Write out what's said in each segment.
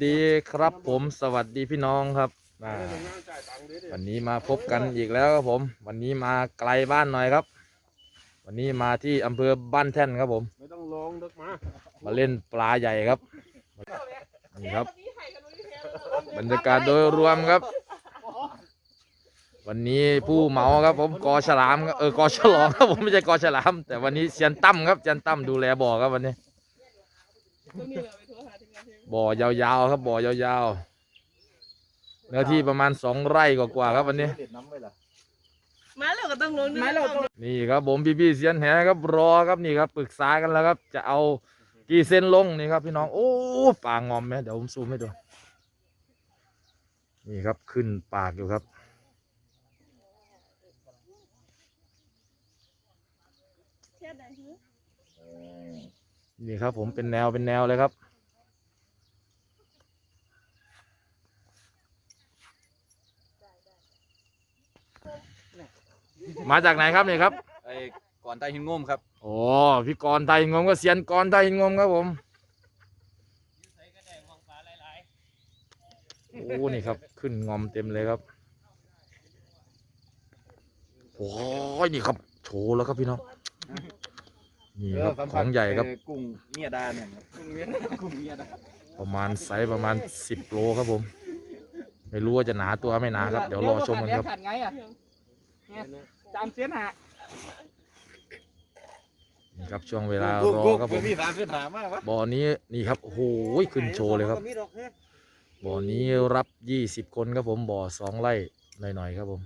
สวัสดีครับผมสวัสดีพี่น้องครับอ่าวันนี้มาพบกันอีกแล้วครับผม วันนี้มาไกลบ้านหน่อยครับ วันนี้มาที่อำเภอบ้านแท่นครับผม ไม่ต้องลงดึกมา มาเล่นปลาใหญ่ครับนี่ครับ บรรยากาศโดยรวมครับ วันนี้ผู้เหมาครับผมกอฉลามเออกอฉลองครับผมไม่ใช่กอฉลาม แต่วันนี้เซียนตั้มครับเซียนตั้มดูแลบ่อครับวันนี้ บ่อยาวๆครับบ่อยาวๆเนื้อที่ประมาณสองไร่กว่าๆครับวันนี้มาแล้วก็ต้องลงมาแล้วนี่ครับผมพี่ๆเซียนแหครับรอครับนี่ครับปรึกษากันแล้วครับ จะเอากี่เส้นลงนี่ครับ พี่น้องโอ้ปลางอมไหมเดี๋ยวผมซูมให้ดูนี่ครับขึ้นปากอยู่ครับนี่ครับผมเป็นแนวเป็นแนวเลยครับ มาจากไหนครับเนี่ยครับไอ้ก่อนใต้หินงมครับโอ้พี่กรณ์ไทยงมก็เซียนกรณ์ไทยงมครับผมโอ้นี่ครับ ขึ้นงอมเต็มเลยครับโอ้ยนี่ครับ โชว์แล้วครับพี่น้องนี่ครับของใหญ่ครับ เอ่อกุ้งเมียดาเนี่ยครับกุ้งเมียดากุ้งเมียดาประมาณไซส์ประมาณสิบโลครับผม ไม่รู้ว่าจะหนาตัวไม่หนาครับ เดี๋ยวรอชมกันครับขัดไงอะ จามเสียนหานี่ครับช่วงเวลารอครับผมพี่สามเส้นหามากวะบ่อนี้นี่ครับโอ้โหขึ้นโชว์เลยครับ บ่อนี้รับยี่สิบคนครับผมบ่อสองไร่หน่อยๆครับผม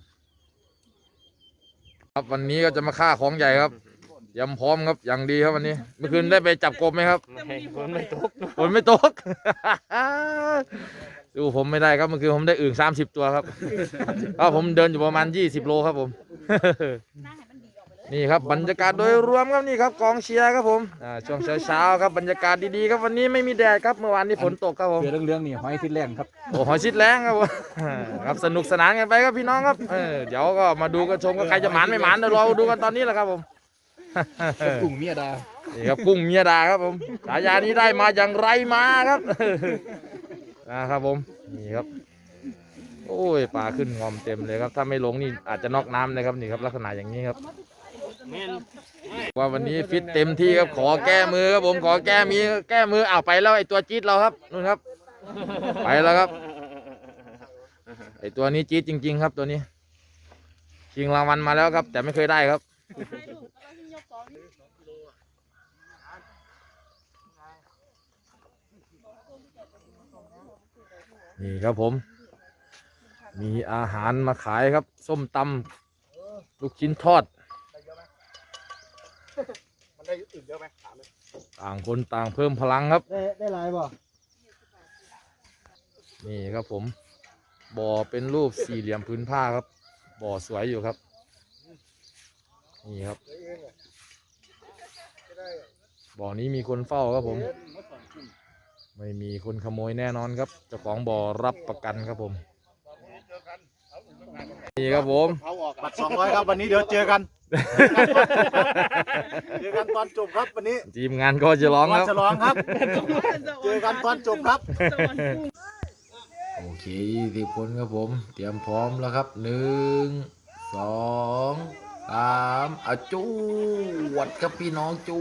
ครับวันนี้ก็จะมาฆ่าของใหญ่ครับยำพร้อมครับอย่างดีครับวันนี้ เมื่อคืนได้ไปจับกบไหมครับ ไม่คนไม่ตกฝนไม่ตก ดูผมไม่ได้ครับเมื่อคืนผมได้อึ่งสามสิบตัวครับ ก็ผมเดินอยู่ประมาณยี่สิบโลครับผม นี่ครับบรรยากาศโดยรวมครับนี่ครับกองเชียร์ครับผมอ่าช่วงเช้าๆครับบรรยากาศดีๆครับวันนี้ไม่มีแดดครับเมื่อวานนี้ฝนตกครับผม เสือเรื่องๆนี่หอยทิศแรงครับ โอ้หอยชิดแรงครับผม ครับสนุกสนานกันไปครับพี่น้องครับเออเดี๋ยวก็มาดูกันชมกันใครจะหมานไม่หมานเดี๋ยวรอดูกันตอนนี้แหละครับผม กุ้งเมียดา นี่ครับกุ้งเมียดาครับผมฉายานี้ได้มาอย่างไรมาครับ นะครับผมนี่ครับ โอ้ยปลาขึ้นงอมเต็มเลยครับ ถ้าไม่ลงนี่อาจจะนอกน้ำเลยครับนี่ครับ ลักษณะอย่างนี้ครับ ว่าวันนี้ฟิตเต็มที่ครับขอแก้มือครับผมขอแก้มีแก้มืออ้าวไปแล้วไอตัวจี๊ดเราครับนู่นครับ ไปแล้วครับ ไอตัวนี้จี๊ดจริง ๆ ครับตัวนี้ชิงรางวัลมาแล้วครับ แต่ไม่เคยได้ครับ นี่ครับผม มีอาหารมาขายครับ ส้มตำลูกชิ้นทอด มันได้อื่นเยอะไหมถามเลยต่างคนต่างเพิ่มพลังครับ ได้ได้ลายบ่นี่ครับผม บ่อเป็นรูปสี่เหลี่ยมพื้นผ้าครับ บ่อสวยอยู่ครับ นี่ครับ บ่อนี้มีคนเฝ้าครับผม ไม่มีคนขโมยแน่นอนครับ เจ้าของบ่อรับประกันครับผม นี่ครับผมเขาออกบัตรสองร้อยครับวันนี้เดี๋ยวเจอกัน เจอกันตอนจบครับวันนี้ทีมงานก็จะร้องครับฉลองครับ เจอกันตอนจบครับ โอเคยี่สิบคนครับผม เตรียมพร้อมแล้วครับหนึ่งสองสามอาจูวดครับพี่น้องจู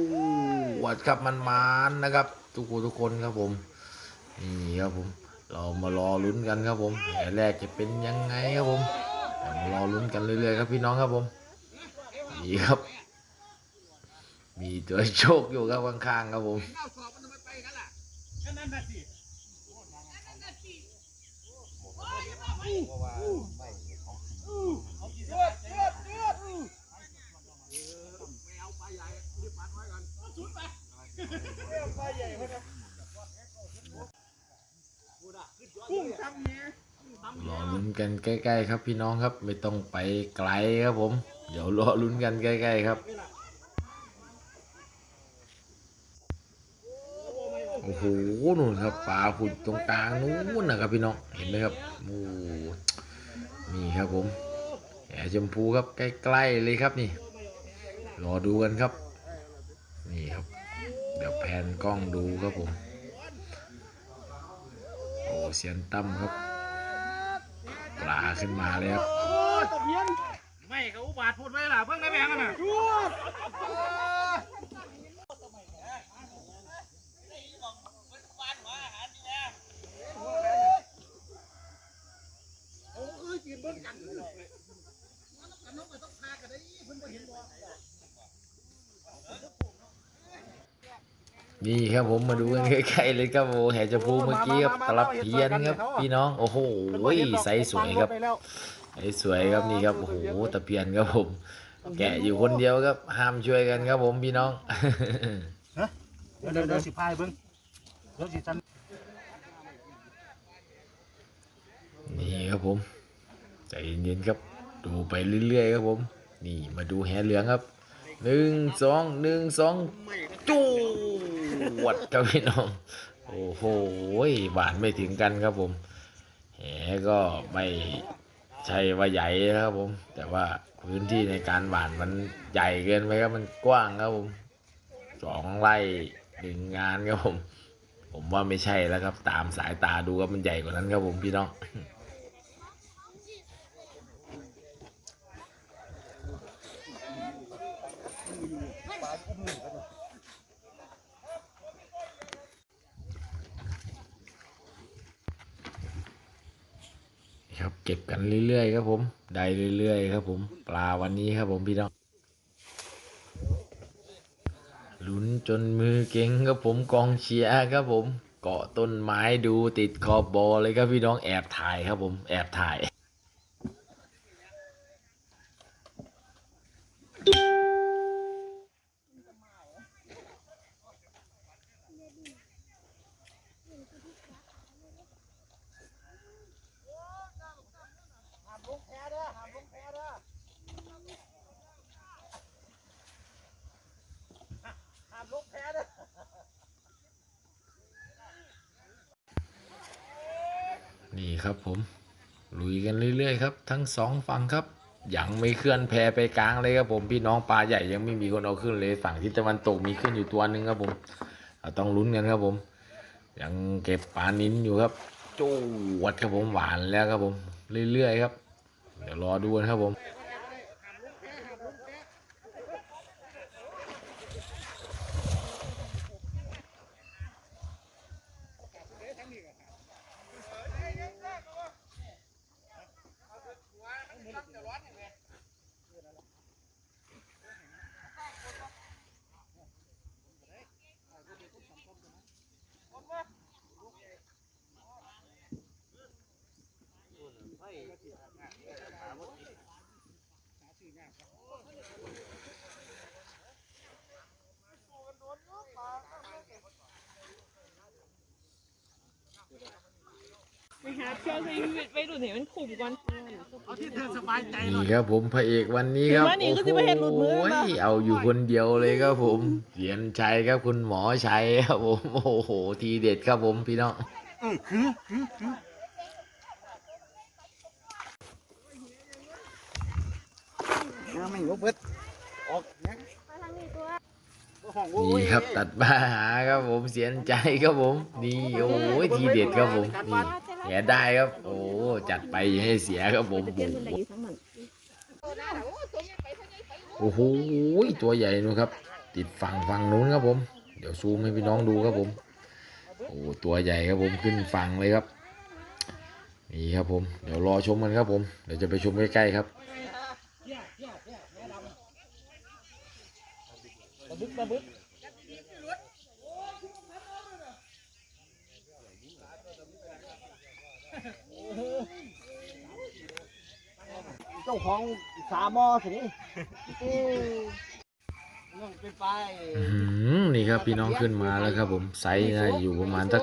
วดครับมันมานๆนะครับ ทุกคนทุกคนครับผมนี่ครับผม เรามารอลุ้นกันครับผมแผลแรกจะเป็นยังไงครับผมเรามารอลุ้นกันเรื่อยๆครับพี่น้องครับผมนี่ครับ มีตัวโชคอยู่ครับข้างๆครับผม รอลุ้นกันใกล้ ๆ ครับพี่น้องครับ ไม่ต้องไปไกลครับผม เดี๋ยวรอลุ้นกันใกล้ ๆ ครับ โอ้โหนู่นครับปลาผุดตรงกลางนู้นนะครับพี่น้องเห็นไหมครับโอ้นี่ครับผมแหชมพูครับใกล้ ๆ เลยครับนี่ รอดูกันครับ ดี๋ยวแพนกล้องดูครับผมเสียนตั้มครับปลาขึ้นมาเลยครับไม่เขาอุบาทพูดไว้ล่ะเพิ่งได้แบงกันน่ะนี่ ครับผมมาดูกันใกล้ๆเลยครับโอ้แห่จะพูเมื่อกี้ครับตลับเพียนครับ พี่น้องโอ้โหไซส์สวยครับไซส์สวยครับนี่ครับโอ้โหตะเพียนครับผม แกะอยู่คนเดียวครับ ห้ามช่วยกันครับผมพี่น้องเดี๋ยวเดี๋ยวเดี๋ยวสิพายเบิ่งเดี๋ยวสิจันนี่ครับผมใจเย็นๆครับ ดูไปเรื่อยๆครับผม นี่มาดูแหเหลืองครับหนึ่งสองหนึ่งสองจู วดครับพี่น้อง โอ้โหบานไม่ถึงกันครับผมแหก็ไม่ใช่ว่าใหญ่นะครับผม แต่ว่าพื้นที่ในการหวานมันใหญ่เกินไปครับมันกว้างครับผมสองไร่หนึ่งงานครับผม ผมว่าไม่ใช่แล้วครับ ตามสายตาดูครับมันใหญ่กว่านั้นครับผมพี่น้อง ครับ เก็บกันเรื่อยๆครับผมได้เรื่อยๆครับ ผมปลาวันนี้ครับผมพี่น้องลุ้นจนมือเก่งครับผมกองเชียร์ครับผม เกาะต้นไม้ดูติดขอบบอเลยครับพี่น้องแอบถ่ายครับผมแอบถ่าย ครับผมลุยกันเรื่อยๆครับทั้งสองฝั่งครับยังไม่เคลื่อนแพไปกลางเลยครับผมพี่น้องปลาใหญ่ยังไม่มีคนเอาขึ้นเลยฝั่งทิศตะวันตกมีขึ้นอยู่ตัวหนึ่งครับผมเราต้องลุ้นกันครับผม ยังเก็บปลานิ้นอยู่ครับจูวดครับผมหวานแล้วครับผม เรื่อยๆครับ เดี๋ยวรอดูกันครับผม ไปหาเที่ยวให้ไปดูเห็นมันขุ่มก่อนเอาที่เธอสบายใจหน่อยนี่ครับผมพระเอกวันนี้ครับ เห็นไหมนี่ก็สิมาเห็นหลุดมือแล้วโอ้นะยเอาอยู่คนเดียวเลยครับผมเสียนชัยครับคุณหมอชัยครับผมโอ้โห ทีเด็ดครับผมพี่น้องไม่งบเบิดออกนะห้องโอ้ย นี่ครับตัดมาหาครับผมเสียนใจครับผมนี่โอ้ยทีเด็ดครับผมนี่แหได้ครับ โอ้จัดไปอย่าให้เสียครับผมโอ้โหตัวใหญ่นู่นครับ ติดฝั่งฝั่งนู้นครับผม เดี๋ยวซูมให้พี่น้องดูครับผมโอ้ตัวใหญ่ครับผมขึ้นฝั่งเลยครับนี่ครับผม เดี๋ยวรอชมกันครับผม เดี๋ยวจะไปชมใกล้ๆครับ เจ้าของสามอสินี่ องไปไปอื้อหือนี่ครับพี่น้องขึ้นมาแล้วครับ ผมไซส์น่าอยู่ประมาณสัก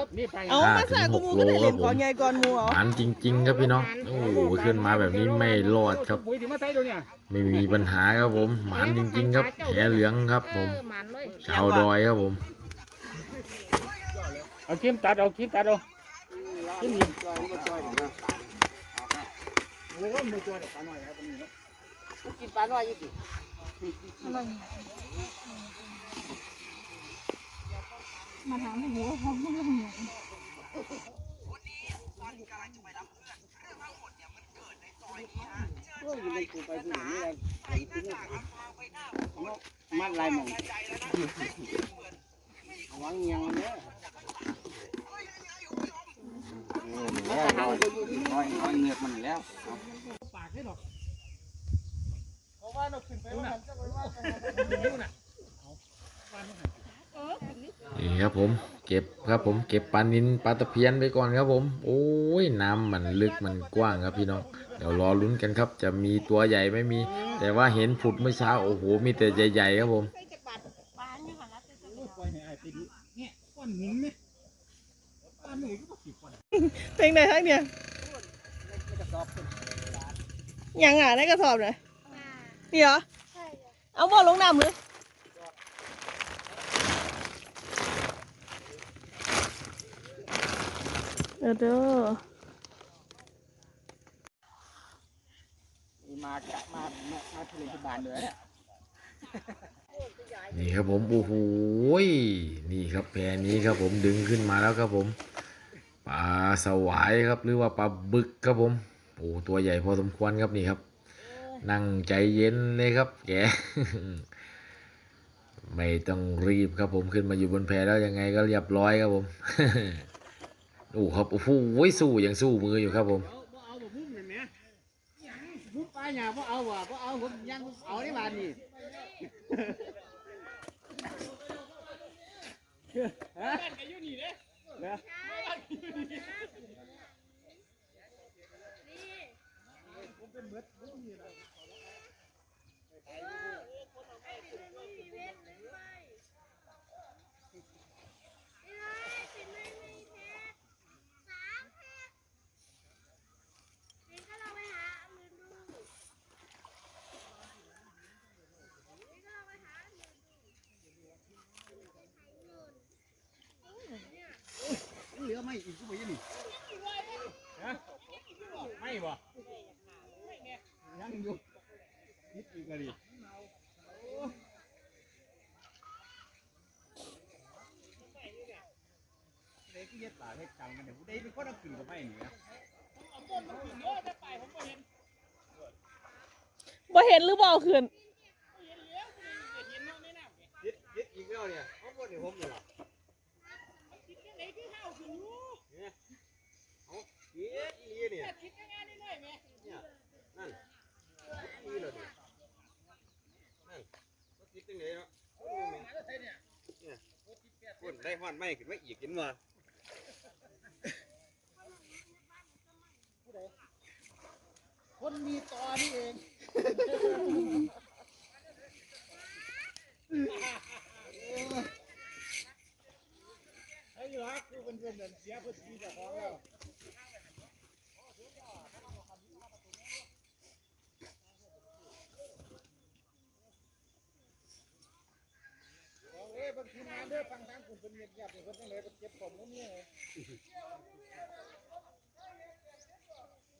เอามาสากูมูก็ได้เห็นของใหญ่ก่อนมูเอาหมันจริง ๆ ครับพี่น้องโอ้โหขึ้นมาแบบนี้ไม่รอดครับ ปุ๋ยที่มาใส่ตัวเนี่ยไม่มีปัญหาครับผมหมันจริง ๆ ครับแหเหลืองครับ ผมชาวดอยครับผม เอาครีมตัดเอาครีมตัดเอาครีมหยิบกินปลาหน่อยยี่สิ มาถามหมูเขาไม่รู้โอ้ยมันกูไปที่ไหนไม่ได้ไอ้ที่นี่มัดลายหมองวางเงียงเนี่ยแล้วน้อยน้อยน้อยเงือกมันแล้วปากให้ดอกเพราะ ว่าเราขึ้นไปว่าจะไปว่านิ้วน่ะนี่ครับผม เก็บครับผมเก็บปลานินปลาตะเพียนไปก่อนครับผม โอ้ยน้ำมันลึกมันกว้างครับพี่น้องเดี๋ยวรอลุ้นกันครับ จะมีตัวใหญ่ไม่มี แต่ว่าเห็นผุดเมื่อเช้าโอ้โหมีแต่ใหญ่ๆครับผมเพลงไหนทั้งเนี่ยยังอะในกระสอบเลย นี่เหรอเอาบอลลงน้ำเลยเด้อเด้อมาจะมามาทะเลที่บ้านเลยเนี่ยนี่ครับผมโอ้โหยนี่ครับแพนี้ครับผมดึงขึ้นมาแล้วครับผมปลาสวายครับหรือว่าปลาบึกครับผมโอ้ตัวใหญ่พอสมควรครับนี่ครับ นั่งใจเย็นเลยครับแกไม่ต้องรีบครับผมขึ้นมาอยู่บนแพแล้วยังไงก็เรียบร้อยครับผมโอ้ครับโอ้โหสู้ยังสู้มืออยู่ครับผมเอาเอาแบบมุ้งเห็นไหมมุ้งปลาหยาบ่เอาว่ะบ่เอาผมยังเอาได้บานนี่ฮะ เด้อเหลือไม่อีกกูไปยังนี่ฮะไม่บ่ยั งอยู่นิดอีกก็ดีเด็กเย็ดปากให้จังกันเดี๋ยวกูได้เป็นคนเอาขึ้นกับไม่หนีนะบ่เห็นหรือบ่เอาคืนยึดยึดอีกแล้วเนี่ยเขาบ่ได้ผมนี่ล่ะเนี่ยเอายึดอีเนี่ยเนี่ยนั่น อีแล้วนี่นั่นก็คิดจังไดเนาะเนี่ยคนได้ฮอดไม่ขึ้นมาอีกเห็นบ่คนมีตอนี่เองไอ้ยรักคือเป็นเพื่อนเดินเสียพื่อนที่จะของแล้ว อ้ยบางทีงานเด้อฟังทางกลุ่มเป็นเงียบๆเป็นคนจังเลยเป็นเก็บผมแล้วเนี่ย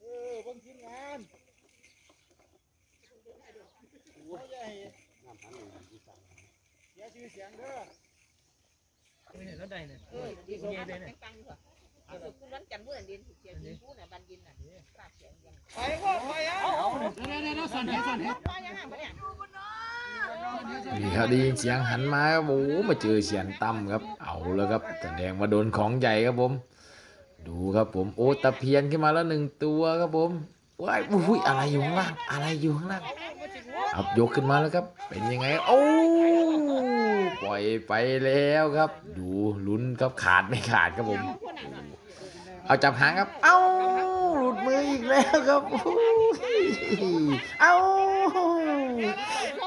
เออบางทีงานเขาใหญ่เสียชื่อเสียงเด้อแล้วใดเนี่ยเออดีกว่ามันตังค์กว่าเอาสุด คุณร้อนจันทร์ผู้นั้นดินเสียงดินผู้น่ะบันดินน่ะปากเสียงยังไปก็ไปอะเดี๋ยวเดี๋ยวเดี๋ยวสั่นให้สั่นให้มายังห่างปะเนี่ยนี่ครับได้ยินเสียงหันมาครับโอ้มาเจอเสียงตั้มครับ เอาแล้วครับแสดงว่าโดนของใหญ่ครับผม ดูครับผมโอ้ตะเพียนขึ้นมาแล้วหนึ่งตัวครับผมว้ายอุ้ยอะไรอยู่ข้างล่างอะไรอยู่ข้างล่างครับยกขึ้นมาแล้วครับ เป็นยังไงโอ้ปล่อยไปแล้วครับ ดูลุ้นครับขาดไม่ขาดครับผม เอาจับหางครับ เอ้าหลุดมืออีกแล้วครับโอ้ยเอ้า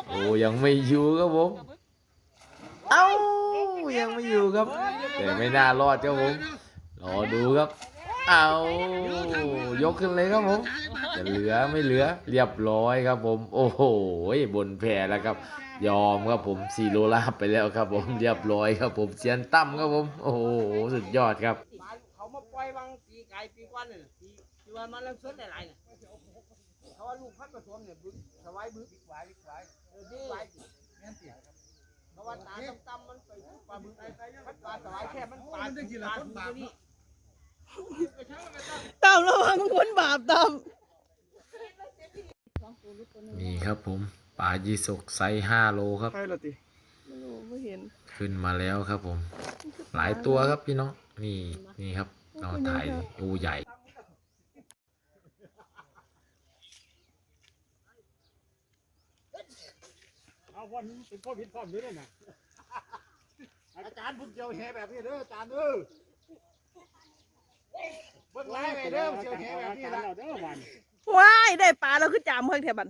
โอ้ยังไม่อยู่ครับผม เอ้ายังไม่อยู่ครับ แต่ไม่น่ารอดครับผมรอดูครับ เอายกขึ้นเลยครับผมจะเหลือไม่เหลือเรียบร้อยครับผม โอ้โหบนแพแล้วครับ ยอมครับผมซีโรลาบไปแล้วครับผมเรียบร้อยครับผมเซียนตั้มครับผม โอ้โหสุดยอดครับ บางปีไก่ปีกวันนี่ปีปีวันมันเริ่มสดหลายๆเนี่ยเขาว่าลูกพัดผสมเนี่ยบึกสวายบึกบิ๊กไว้บิ๊กไว้เออบิ๊กไว้แม่นเสียครับเพราะว่าตาตำๆมันไปปลาบึกพัดปลาสวายแค่มันปลาปลาบึกตัวนี้ตามระวังคนบาปตามนี่ครับผมปลายีสกไซส์ห้าโลครับ ใช่ละติไม่รู้ไม่เห็น ขึ้นมาแล้วครับผม หลายตัวครับพี่น้อง นี่นี่ครับ เราถ่ายอูใหญ่เอาวันนี้เป็นข้อผิดพลาดด้วยนะอาจารย์พุ่งเจียวแหแบบนี้เด้ออาจารย์เด้อเบิ่งไล่ไปเด้อเจียวแหแบบนี้ละเด้อวันว้ายได้ปลาแล้วคือจามเพิ่งแถบัน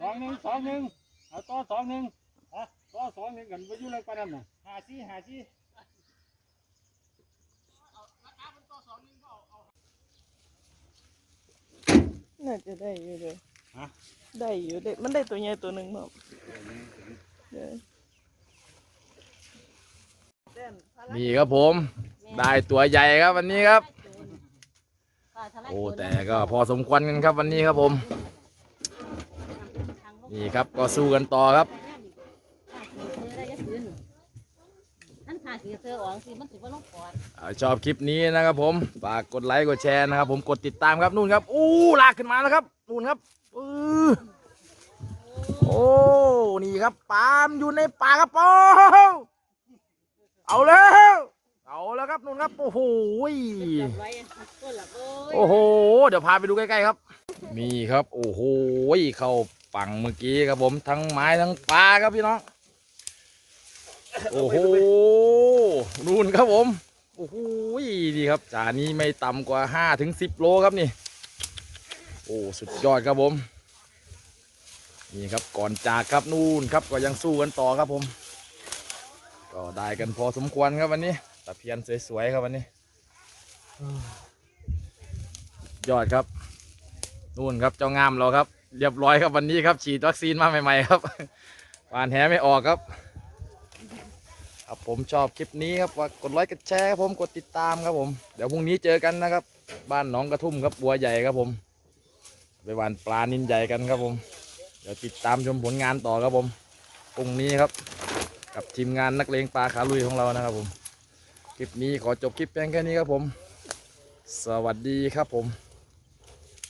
สองหนึ่งสองหนึ่งเอาต่อสองหนึ่งฮะต่อสองหนึ่งกันไปอยู่เลยปานนั้นน่ะ หาซี่หาซี่ น่าจะได้อยู่เลยฮะได้อยู่เด็มันได้ตัวใหญ่ตัวหนึ่งมั้งเดี๋ยวนี่ครับผม ได้ตัวใหญ่ครับวันนี้ครับ โอ้แต่ก็พอสมควรกันครับวันนี้ครับผม นี่ครับก็สู้กันต่อครับ นั่นขา สีเธอออกสิมันสิว่าลงปอดอ่าชอบคลิปนี้นะครับผมฝากกดไลค์กดแชร์นะครับผมกดติดตามครับนู่นครับอู้ลากขึ้นมาแล้วครับนู่นครับอือโอ้นี่ครับปาล์มอยู่ในป่ากระโปรงเอาแล้วเอาแล้วครับนู่นครับโอ้โหจับไว้ต้นละโอ้ยโอ้โห เดี๋ยวพาไปดูใกล้ๆครับ มีครับ โอ้โหเข้าฝั่งเมื่อกี้ครับผมทั้งไม้ทั้งปลาครับพี่น้อง โอ้โหนู่นครับผมโอ้โหนี่ครับจานนี้ไม่ต่ำกว่าห้าถึงสิบโลครับนี่ โอ้สุดยอดครับผม นี่ครับก่อนจากครับนู่นครับก็ยังสู้กันต่อครับผม ก็ได้กันพอสมควรครับวันนี้ตะเพียนสวยๆครับวันนี้ยอดครับนู่นครับเจ้างามเราครับ เรียบร้อยครับวันนี้ครับฉีดวัคซีนมาใหม่ๆครับวานแหไม่ออกครับ ครับผมชอบคลิปนี้ครับฝากกดไลค์กดแชร์ครับผมกดติดตามครับผม เดี๋ยวพรุ่งนี้เจอกันนะครับ บ้านหนองกระทุ่มครับบัวใหญ่ครับผม ไปหวานปลานินใหญ่กันครับผม เดี๋ยวติดตามชมผลงานต่อครับผมพรุ่งนี้ครับ กับทีมงานนักเลงปลาขาลุยของเรานะครับผม คลิปนี้ขอจบคลิปเพียงแค่นี้ครับผม สวัสดีครับผม